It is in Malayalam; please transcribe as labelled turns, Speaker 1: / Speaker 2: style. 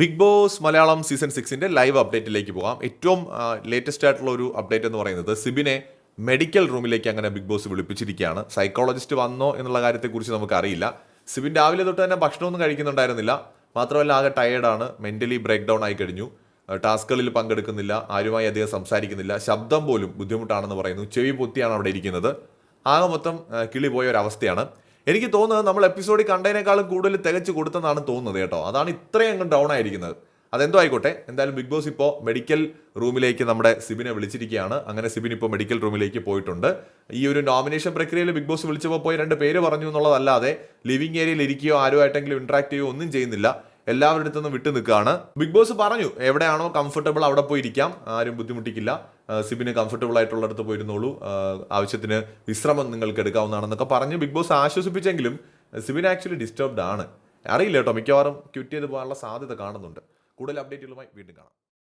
Speaker 1: ബിഗ് ബോസ് മലയാളം സീസൺ സിക്സിന്റെ ലൈവ് അപ്ഡേറ്റിലേക്ക് പോകാം. ഏറ്റവും ലേറ്റസ്റ്റ് ആയിട്ടുള്ള ഒരു അപ്ഡേറ്റ് എന്ന് പറയുന്നത് സിബിനെ മെഡിക്കൽ റൂമിലേക്ക് അങ്ങനെ ബിഗ് ബോസ് വിളിപ്പിച്ചിരിക്കുകയാണ്. സൈക്കോളജിസ്റ്റ് വന്നോ എന്നുള്ള കാര്യത്തെക്കുറിച്ച് നമുക്കറിയില്ല. സിബിൻ രാവിലെ തൊട്ട് തന്നെ ഭക്ഷണമൊന്നും കഴിക്കുന്നുണ്ടായിരുന്നില്ല. മാത്രമല്ല ആകെ ടയേർഡാണ് മെന്റലി ബ്രേക്ക് ഡൗൺ ആയി കഴിഞ്ഞു. ടാസ്കുകളിൽ പങ്കെടുക്കുന്നില്ല. ആരുമായി അധികം സംസാരിക്കുന്നില്ല. ശബ്ദം പോലും ബുദ്ധിമുട്ടാണെന്ന് പറയുന്നു. ചെവി പൊത്തിയാണ് അവിടെ ഇരിക്കുന്നത്. ആകെ മൊത്തം കിളി പോയ ഒരു അവസ്ഥയാണ് എനിക്ക് തോന്നുന്നത് നമ്മൾ എപ്പിസോഡിൽ കണ്ടതിനേക്കാളും കൂടുതൽ തികച്ചു കൊടുത്തെന്നാണ് തോന്നുന്നത് കേട്ടോ. അതാണ് ഇത്രയും അങ്ങ് ഡൗൺ ആയിരിക്കുന്നത്. അതെന്തോ ആയിക്കോട്ടെ. എന്തായാലും ബിഗ് ബോസ് ഇപ്പോൾ മെഡിക്കൽ റൂമിലേക്ക് നമ്മുടെ സിബിനെ വിളിച്ചിരിക്കുകയാണ്. അങ്ങനെ സിബിൻ ഇപ്പോൾ മെഡിക്കൽ റൂമിലേക്ക് പോയിട്ടുണ്ട്. ഈ ഒരു നോമിനേഷൻ പ്രക്രിയയിൽ ബിഗ് ബോസ് വിളിച്ചപ്പോൾ പോയി രണ്ട് പേര് പറഞ്ഞു എന്നുള്ളതല്ലാതെ ലിവിംഗ് ഏരിയയിൽ ഇരിക്കുകയോ ആരുമായിട്ടെങ്കിലും ഇൻട്രാക്ട് ചെയ്യുകയോ ഒന്നും ചെയ്യുന്നില്ല. എല്ലാവരുടെ അടുത്തുനിന്ന് വിട്ടു നിൽക്കുകയാണ്. ബിഗ് ബോസ് പറഞ്ഞു എവിടെയാണോ കംഫർട്ടബിൾ അവിടെ പോയിരിക്കാം. ആരും ബുദ്ധിമുട്ടിക്കില്ല. സിബിന് കംഫർട്ടബിൾ ആയിട്ടുള്ളിടത്ത് പോയിരുന്നോളൂ. ആ, ആവശ്യത്തിന് വിശ്രമം നിങ്ങൾക്ക് എടുക്കാവുന്നതാണെന്നൊക്കെ പറഞ്ഞ് ബിഗ് ബോസ് ആശ്വസിപ്പിച്ചെങ്കിലും സിബിൻ ആക്ച്വലി ഡിസ്റ്റർബ്ഡ് ആണ്. അറിയില്ല കേട്ടോ മിക്കവാറും ക്വിറ്റ് ചെയ്ത് പോകാനുള്ള സാധ്യത കാണുന്നുണ്ട്. കൂടുതൽ അപ്ഡേറ്റുകളുമായി വീണ്ടും കാണാം.